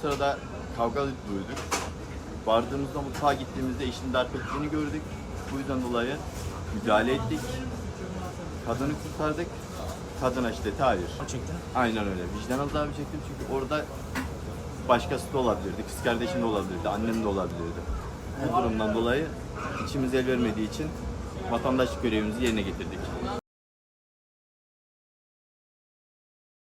Sırada kavga duyduk. Vardığımızda mutfağa gittiğimizde eşini darp ettiğini gördük. Bu yüzden dolayı müdahale ettik. Kadını kurtardık. Kadına şiddete hayır. Gerçekten. Aynen öyle. Vicdan azabı çektim çünkü orada başkası da olabilirdi. Kız kardeşim de olabilirdi. Annem de olabilirdi. Bu durumdan dolayı içimiz el vermediği için vatandaşlık görevimizi yerine getirdik.